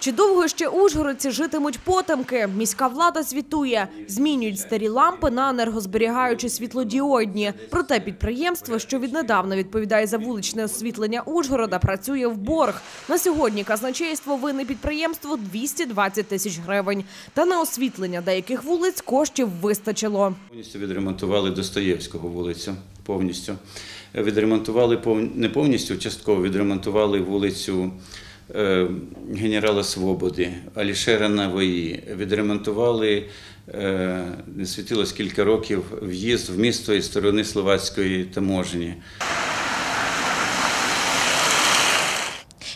Чи довго ще ужгородці житимуть потемки? Міська влада звітує, змінюють старі лампи на енергозберігаючі світлодіодні. Проте підприємство, що віднедавна відповідає за вуличне освітлення Ужгорода, працює в борг. На сьогодні казначейство винне підприємству 220 тисяч гривень. Та на освітлення деяких вулиць коштів вистачило. Повністю відремонтували Достоєвського вулицю. Повністю відремонтували не повністю, частково відремонтували вулицю генерала Свободи, Алішера Навої. Відремонтували, е, не світилось кілька років, в'їзд в місто із сторони словацької таможні.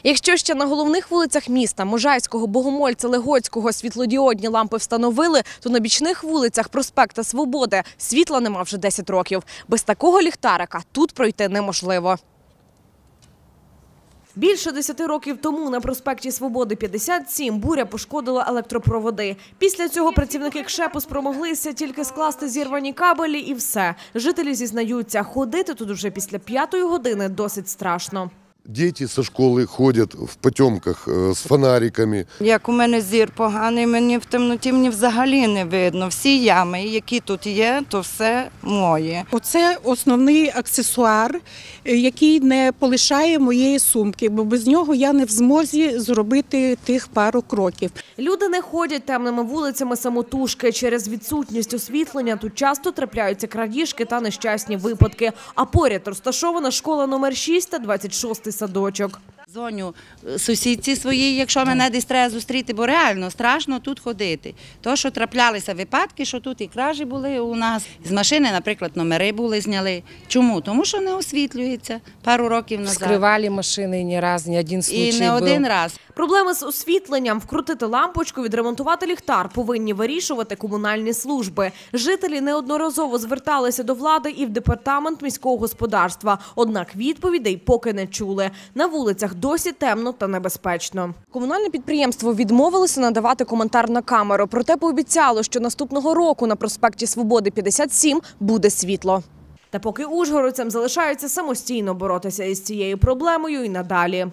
Якщо ще на головних вулицях міста Можайського, Богомольця, Легоцького світлодіодні лампи встановили, то на бічних вулицях проспекта Свободи світла нема вже 10 років. Без такого ліхтарика тут пройти неможливо. Більше 10 років тому на проспекті Свободи 57 буря пошкодила електропроводи. Після цього працівники КШЕПу спромоглися тільки скласти зірвані кабелі і все. Жителі зізнаються, ходити тут вже після п'ятої години досить страшно. Дети со школы ходят в потемках э, с фонариками. Як у мене зір поганий, мені в темноті мені взагалі не видно. Всі ями, які тут є, то все моє. Оце основний аксесуар, е, який не полишає моєї сумки, бо без нього я не в змозі зробити тих пару кроків. Люди не ходять темними вулицями самотужки. Через відсутність освітлення тут часто трапляються крадіжки та нещасні випадки. А поряд розташована школа номер 6 та 26 садочок. Дзвоню е, сусідці своїй, якщо мене десь треба зустріти, бо реально страшно тут ходити. То, що траплялися випадки, що тут і кражі були у нас. З машини, наприклад, номери були зняли. Чому? Тому що не освітлюється пару років назад. Вскрывали машины не раз, не один случай І не был. один раз. Проблеми з освітленням, вкрутити лампочку, відремонтувати ліхтар повинні вирішувати комунальні служби. Жителі неодноразово зверталися до влади і в департамент міського господарства. Однак відповідей поки не чули. На вулицях досі темно та небезпечно. Комунальне підприємство відмовилося надавати коментар на камеру, проте пообіцяло, що наступного року на проспекті Свободи 57 буде світло. Та поки ужгородцям залишається самостійно боротися із цією проблемою і надалі.